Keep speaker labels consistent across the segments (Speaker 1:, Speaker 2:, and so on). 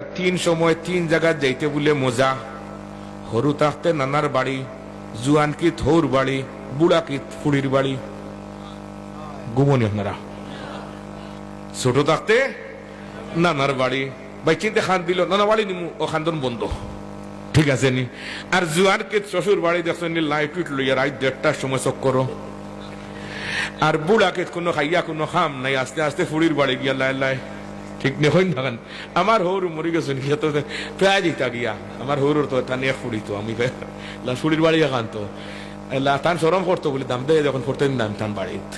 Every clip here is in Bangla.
Speaker 1: তিন সময় তিন জায়গায় যাইতে বলে মজা। হরু থাকতে নানার বাড়ি, জুয়ান কি থৌর বাড়ি, বুড়া কি ফুড়ির বাড়ি। ঘুমনি আপনারা। ছোট থাকতে নানার বাড়ি। ভাই চিন্তা খান দিল, নানা বাড়ি নিমু, ও খান্দন বন্ধ। ঠিক আছে নি। আর জুয়ান কে শ্বশুর বাড়ি দেখছেন লাইট উইট লইয়া রাত দেড়টার সময় চক করো। আর বুড়াকে কোনো খাইয়া কোনো খাম নাই, আস্তে আস্তে ফুড়ির বাড়ি গিয়া লাই লাই। ঠিক নেই হইন থাকেন আমার হৌর মরি গিয়া তো প্রায় দিতা গিয়া আমার হৌরর তো তান এক ফুড়ি তো আমি ফুড়ির বাড়ি এখান তো তান সরম করতো বলে দাম দেয় যখন করতেন দাম টান বাড়িত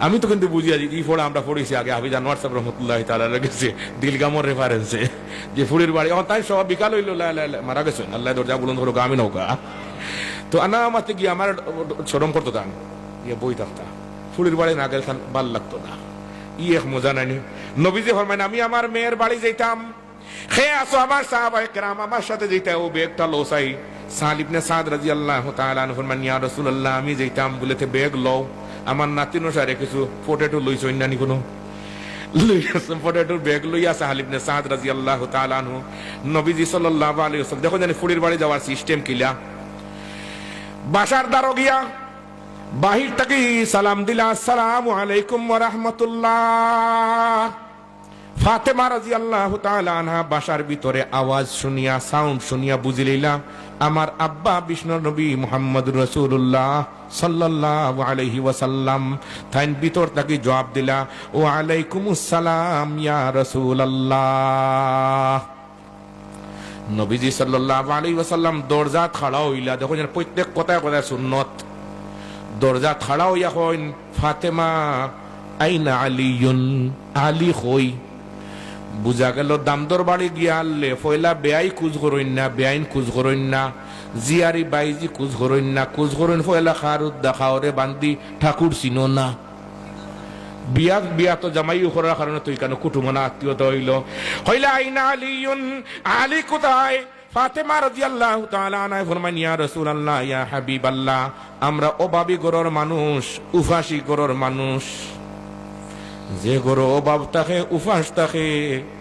Speaker 1: আমি তো কিন্তু বুঝি আছি ই ফোড়া আমরা পড়েছি আগে হাফিজ আনোয়ার সাহেব রহমতুল্লাহ তালা গেছে দিলগামর রেফারেন্সে যে ফুড়ির বাড়ি আমার তাই সব বিকাল হইল মারা গেছেন আল্লাহ দরজা বলুন ধরো গামি নৌকা তো আনা আমাতে গিয়ে আমার সরম করতো দাম ইয়ে বই থাকতা ফুড়ির বাড়ি না গেলে ভালো লাগতো না ই এক মজা নাইনি নবীজি ফরমাইন, আমি আমার মেয়ের বাড়ি যাইতাম। খেয়ে আসো আমার সাহাবায়ে কেরাম, আমার সাথে যেতে ও বেগটা লোসাই। সালিবনে সাদ রাজি আল্লাহ তাআলা ফরমান ইয়া রাসূলুল্লাহ, আমি যাইতাম বলেতে বেগ লও। আমার নাতিনো সারে কিছু পোটেটো লইছ নানি কোনো? আনহু। নবীজি দেখো জানি কিলা বাসার দ্বারো গিয়া বাহির থেকে সালাম দিলা, আসসালামু আলাইকুম রাহমাতুল্লাহ। ফাতেমা রাদিয়াল্লাহু তাআলা আনহা বাসার ভিতরে আওয়াজ শুনিয়া, সাউন্ড শুনিয়া বুঝি লইলা, আমার আব্বা বিষ্ণু নবী মুহাম্মদুর রাসূলুল্লাহ সাল্লাল্লাহু আলাইহি ওয়াসাল্লাম। তাইন ভিতর থেকে জবাব দিলা ও আলাইকুমুস সালাম ইয়া রাসূলুল্লাহ। নবীজি সাল্লাল্লাহু আলাইহি ওয়াসাল্লাম দরজা খাড়া হইলা দেখো যেন প্রত্যেক কথায় কথায় সুন্নত। দরজা খাড়া হইয়া হইন ফাতেমা, আইনা আলিয়ুন? আলী হই। বুঝা গেল দামদর বাড়ি গিয়া আনলে ফয়লা বেআই কুজ করইন না, বেআইন কুজ করইন না, জিয়ারি বাইজি কুজ করইন না, কুজ করইন ফয়লা খারুদ দেখাওরে বান্দি ঠাকুর চিনো না। বিয়া বিয়া তো জামাই করার কারণে তুই কেন কুটুমনা আত্মীয়তা হইল। হইলা আইনা আলিয়ুন? আলী কোথায়? ফাতেমা রাদিয়াল্লাহু তাআলা আনহা ফরমান ইয়া রাসূলুল্লাহ, ইয়া হাবিবাল্লাহ, আমরা অভাবী গরর মানুষ, উফাসি গরর মানুষ। যে গরো অভাব থাকে, উফাস থাকে,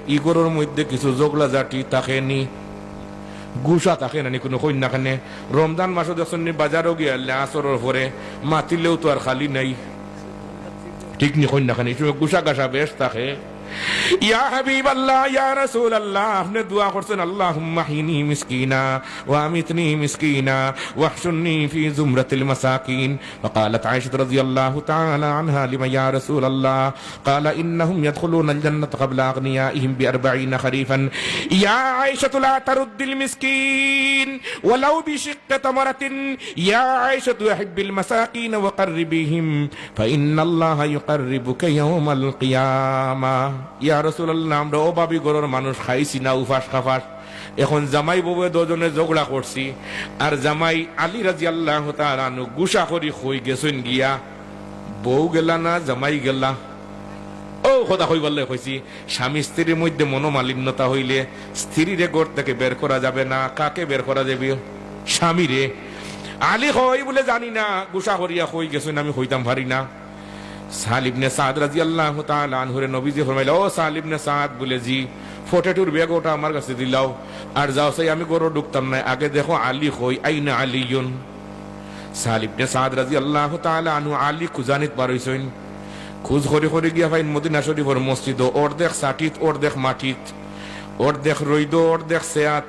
Speaker 1: ই গরুর মধ্যে কিছু জগলা জাতি থাকে নি, গুসা থাকে না কোনো কন্যা খানে। রমজান মাসে যখন বাজারও গিয়ে আসরের পরে মাতিলেও তো আর খালি নাই। ঠিক নি কন্যা খানে এই গুসা গাসা বেশ থাকে। ইয়া হাবিব আল্লাহ ইয়া রাসূল আল্লাহ আপনি দোয়া করছেন আল্লাহুম্মা হিনি মিসকিনা ওয়া আমিতনি মিসকিনা واحشرني في زمرة المساكين وقالت عائشة رضي الله تعالى عنها لما يا رسول الله قال إنهم يدخلون الجنة قبل أغنيائهم بأربعين خريفا يا عائشة لا ترد المسكين ولو بشق تمرة يا عائشة أحب المساكين وقربيهم فإن الله يقربك يوم القيامة ইয়া রসুল্লাহ আমরা অভাবী গরুর মানুষ খাইছি না, উফাস খাফাস। এখন জামাই বউ দুজনে ঝগড়া করছি, আর জামাই আলী রাজি আল্লাহ তালানু গুসা করি হই গেছেন গিয়া, বউ গেলা না, জামাই গেলা। ও কথা হই বললে কইছি, স্বামী স্ত্রীর মধ্যে মনোমালিন্যতা হইলে স্ত্রীরে গোর থেকে বের করা যাবে না, কাকে বের করা যাবে? স্বামীরে আলী হই বলে জানি না, গুসা করিয়া হই গেছেন, আমি হইতাম পারি না। সালিবনে সাদ রাজি আল্লাহ আনহুরে নবীজি ফরমাইল, ও সালিবনে সাদ, বলে, জি ফোটেটুর বেগ ওটা আমার কাছে দিলাও আর যাও সেই আমি গরো ঢুকতাম না, আগে দেখো আলী হই, আইনা আলিয়ুন। সালিবনে সাদ রাজি আল্লাহ আনহু আলী খুজানিত বার হইছেন। খুঁজ করে করে গিয়া ভাই মদিনা শরীফর মসজিদ অর্ধেক সাটিত, অর্ধেক মাটিত, অর্ধেক রইদ অর্ধেক সেয়াত।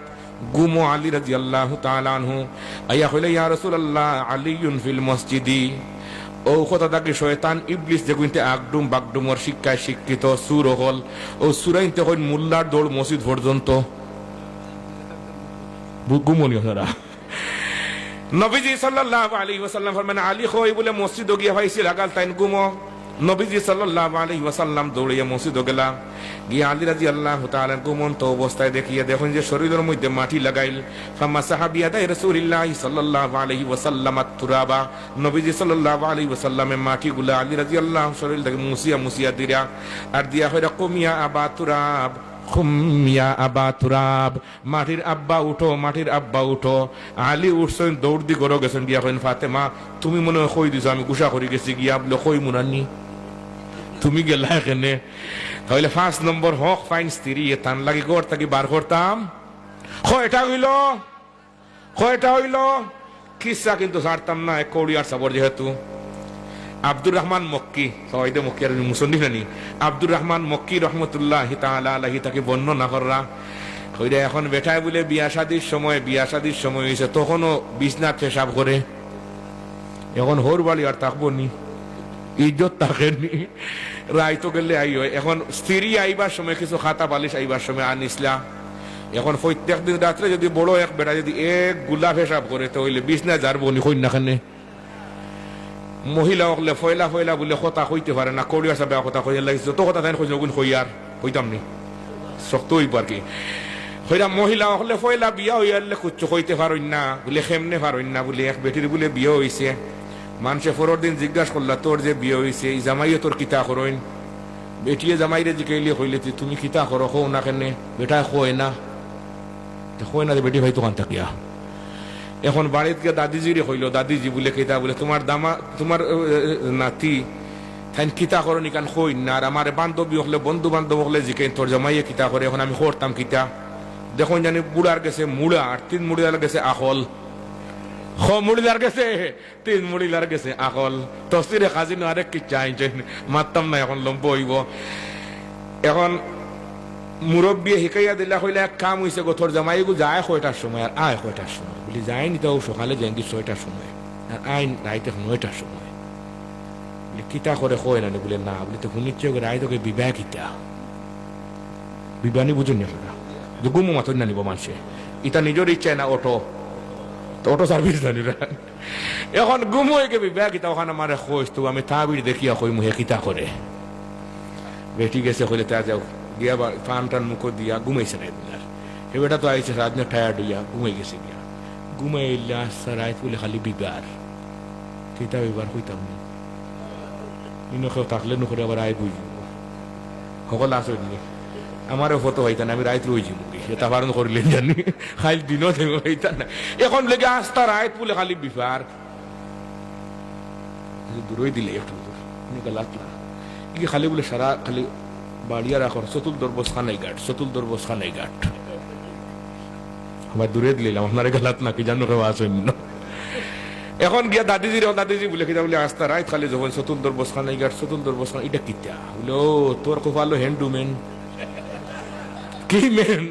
Speaker 1: গুমো আলী রাজি আল্লাহ আনহু আইয়া হইলে ইয়া রাসূলুল্লাহ, আলিয়ুন ফিল মসজিদি। ও কথা তাকে শয়তান, ইবলিস যে গুনতে আগডুম বাগডুমর শিক্ষায় শিক্ষিত, সুর হল, ও সুরাইনতে হইন মুল্লার দৌড় মসজিদ পর্যন্ত। গুমনি আপনারা নবীজি সাল্লাল্লাহু আলাইহি ওয়াসাল্লাম ফরমান আলী হই বলে মসজিদ গিয়া ভাইছিল আগাল তাইন গুমো। নবীজি সাল্লাল্লাহু আলাইহি ওয়াসাল্লাম দৌড়িয়া মসজিদ গেলা গিয়া আলী রাদিয়াল্লাহু তাআলা ঘুমন্ত অবস্থায় দেখিয়া দেখুন যে শরীরের মধ্যে মাটি লাগাইল। ফাম্মা সাহাবিয়া দাই রাসূলুল্লাহ সাল্লাল্লাহু আলাইহি ওয়াসাল্লাম তুরাবা নবীজি সাল্লাল্লাহু আলাইহি ওয়াসাল্লামে মাটিগুলা আলী রাদিয়াল্লাহু শরীর থেকে মুসিয়া মুসিয়া দিরা। আর দিয়া হইরা, কুমিয়া আবা তুরাব খুমিয়া আবা তুরাব, মাটির আব্বা উঠো, মাটির আব্বা উঠো। আলী উঠছেন, দৌড় দি গরো গেছেন গিয়া কইন, ফাতেমা, তুমি মনে হয় কই দিছো, আমি গুসা করি গেছি। গিয়া বলে কই মুনানি তুমি গেলা এখানে। তাহলে পাঁচ নম্বর হক ফাইন স্ত্রী তান লাগি কর তাকে বার করতাম। কয়টা হইল? কয়টা হইল? কিসা কিন্তু ছাড়তাম না কৌড়ি আর সাবর যেহেতু। আব্দুর রহমান মক্কি সবাইতে মক্কি আর মুসন্দি নানি আব্দুর রহমান মক্কি রহমতুল্লাহ তাআলা আলাহি তাকে বর্ণনা কররা। কইরা এখন বেটায় বলে বিয়া শাদির সময়, বিয়া শাদির সময় হয়েছে তখনও বিছনা পেশাব করে। এখন হোর বাড়ি আর থাকব নি। ইজ্জত থাকেনি। রায় তো গেলে আই হয়। এখন স্ত্রী আইবার সময়, কিছু খাতা বালিশ আইবার সময় আনিসলা এখন প্রত্যেক দিন রাত্রে যদি বড় এক বেটা যদি একগুলা পেশাব করে তো হইলে বিছনা যার বনি কই না মহিলা হলে ফয়লা ফয়লা বলে কথা কইতে পারে না, কড়িয়া সাবে কথা কইয়া লাগিস যত কথা তাই কইছে ওগুন কইয়ার কইতাম নি। শক্ত হইব আর কি? হইরা মহিলা হলে ফয়লা বিয়া হইয়ারলে কুচ্ছ কইতে পারইন না, বলে খেমনে পারইন না, বলে এক বেটির বলে বিয়ে হইছে। মানুষে পরের দিন জিজ্ঞাসা করলা, তোর যে বিয়ে হইছে, এই জামাইয়ে তোর কিতা করইন? বেটিয়ে জামাইরে জিকাইলে কইলে তুমি কিতা করো হো না কেনে? বেটা কয় না? কয় না যে বেটি ভাই তোখান থাকিয়া এখন বাড়িত গিয়ে দাদিজিরে কইল, দাদিজি বলে কিতা বলে, তোমার দামা, তোমার নাতি তাই কিতা করো নিকান কই না, আর আমার বান্ধবী হলে বন্ধু বান্ধব হলে জিকে তোর জামাইয়ে কিতা করে, এখন আমি করতাম কিতা? দেখুন জানি, বুড়ার গেছে মুড়া আর তিন মুড়িদার গেছে আখল। গেছে। গেছে না, এখন এখন মুরব্বী শিকাইয়া দিলা হইলে এক কাম হইছে গো জামাই যায় কয়টার সময়, আর আয় কয়টার সময়। বলি, যায়নি তো, সকালে যাইনি ছয়টার সময়, আর আয় রাইতে নয়টার সময়। বলি, কিতা করে কয় না নি? বলে, না। বলি, তো শুনিচ্ছে রায় তোকে বিবাহ কিতা? বিবাহ নি বুঝুন না গুমো মাথর না নিব মানুষে। ইটা নিজের ইচ্ছায় না, অটো। তো অটো সার্ভিস জানি না এখন গুমো একে বিবাহ কিতা, ওখানে মারে খোঁজ তো, আমি তাবির দেখিয়া কই মুহে কিতা করে। বেটি গেছে হইলে তা যাও, গিয়া বা ফান টান মুখ দিয়া ঘুমাইছে রাত দিলার এবারটা তো আইছে রাত না টায়ার্ড হইয়া ঘুমাই গেছে গিয়া। ঘুমাই এলে আসছে বলে খালি বিবার কিতা বিবার হইতাম না? ইনো কেউ থাকলে নুকরে আবার আয় বুঝব। সকল নি? আমারও ফটো হইতা আমি রইছি মুখে এটা পারণ করিলেন জানি খালি দিনও এখন লেগে খালি বিবার দূরই দিলে একটু খালি বলে সারা খালি বাড়িয়া রাখো চতুল দরবস খানাই ঘাট চতুল দরবস খানাই ঘাট আমার দূরে দিলাম আপনার গালাত না কি জানো কেউ আসেন এখন গিয়া দাদিজির দাদিজি বলে কিনা বলে আস্তা রাইত খালি যখন চতুল দরবস খানাই ঘাট চতুল দরবস খানা এটা কিতা বলে ও তোর খুব ভালো কি মেন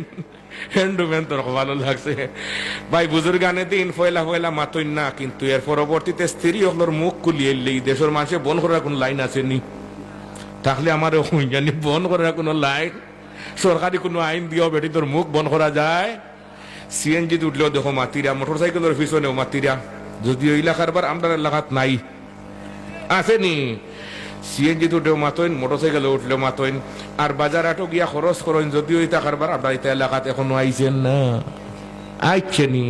Speaker 1: হ্যান্ডুমেন তোর ভালো লাগছে ভাই বুজুর্গানে দিন ফয়লা ফয়লা মাতই না কিন্তু এর পরবর্তীতে স্ত্রী হলোর মুখ কুলিয়ে এই দেশের মানুষে বন করার কোন লাইন আছে নি তাহলে আমার জানি বন করার কোনো লাইন সরকারি কোনো আইন দিয়েও বেটি তোর মুখ বন্ধ করা যায় সিএনজি উঠলেও দেখো মাতিরা মোটর সাইকেলের পিছনেও মাতিরা যদিও এলাকার বার আমরা এলাকাত নাই আছে নি সিএনজি উঠেও মাতইন মোটর সাইকেলে উঠলেও মাতইন আর বাজার আটো গিয়া খরচ করেন, যদিও ইতা কারবার আপনার ইতা এলাকাত এখনও আইছেন না। আইছে নি।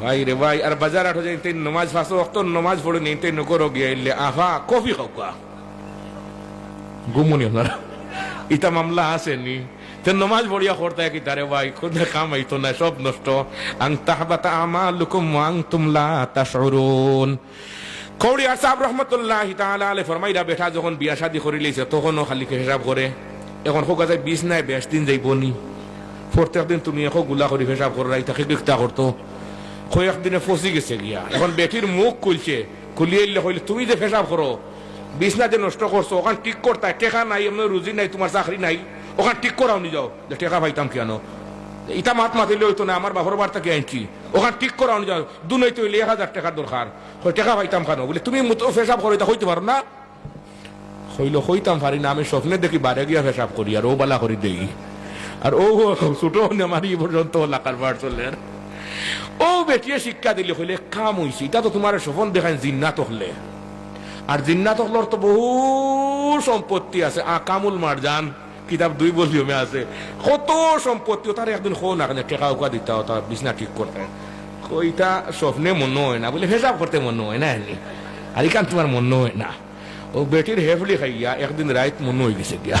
Speaker 1: ভাই রে ভাই, আর বাজার আটো যে ইতেন নমাজ ফাঁসো অক্ত নমাজ পড়ে নি ইতেন নকরো গিয়া ইল্লে আফা কফি খাওয়া গুমুনি আপনারা ইটা মামলা আসেনি তে নমাজ পড়িয়া করতে কি তারে ভাই? খুদে কাম হইতো না, সব নষ্ট। আং তাহবাতা আমালুকুম ওয়াং তুমলা তাশউরুন। কৌড়ি আর সাহেব রহমতুল্লাহ তাআলা আলাইহি ফরমাইরা বেটা যখন বিয়া শাদি করে লইছে তখনও খালি হিসাব করে। এখন হোক যায় বিশ নাই, বেশ দিন যাইবনি প্রত্যেক দিন তুমি এখনগুলা করে হিসাব করে রাই তাকে বিক্তা করতো। কয়েক দিনে ফসি গেছে গিয়া। এখন বেটির মুখ খুলছে, খুলিয়ে এলে হইলে তুমি যে ফেসাব করো বিছনা যে নষ্ট করছ, ওখান ঠিক করতে টেকা নাই, এমন রুজি নাই, তোমার চাকরি নাই, ওখান ঠিক করাও নি যাও, যে টেকা পাইতাম কেন ইটা মাত মাতিলে হইতো না আমার বাপর বার্তা কে আনছি। ওখান ঠিক করাও নি যাও দুনই তো এক হাজার টাকার দরকার টেকা পাইতাম কেন বলে। তুমি ফেসাব করো এটা হইতে পারো না? হইল হইতাম পারি না, আমি স্বপ্নে দেখি বারে গিয়া ফেসাব করি আর ও বালা করি দেই। আর ও ছোট আমার এই পর্যন্ত লাকার বার চলে। ও, বেটিয়ে শিক্ষা দিলে হইলে কাম হইছে এটা তো তোমার সফল দেখান জিন্নাত হলে আর জিন্নাত হলর তো বহু সম্পত্তি আছে। আকামুল মারজান কিতাব দুই ভলিউমে আছে। কত সম্পত্তি তার একদিন খো না কেন টেকা উকা দিতে তার বিছনা ঠিক করতে ওইটা স্বপ্নে মনে হয় না। বলে হেসাব করতে মনে হয় না এমনি আর ইকান তোমার মনে হয় না। ও বেটির হেফলি খাইয়া একদিন রাইত মনে হয়ে গেছে গিয়া।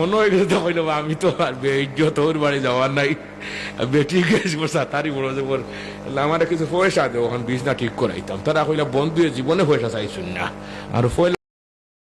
Speaker 1: মনে হয়ে গেছে তো কইলো আমি তো আর বেইজ্জত ওর বাড়ি যাওয়ার নাই। বেটি গেছি বসা সাতারি বড় যে বল আমার কিছু পয়সা দেবো ওখান বিছনা ঠিক করাইতাম তারা কইলা বন্ধু জীবনে পয়সা চাইছুন না। আর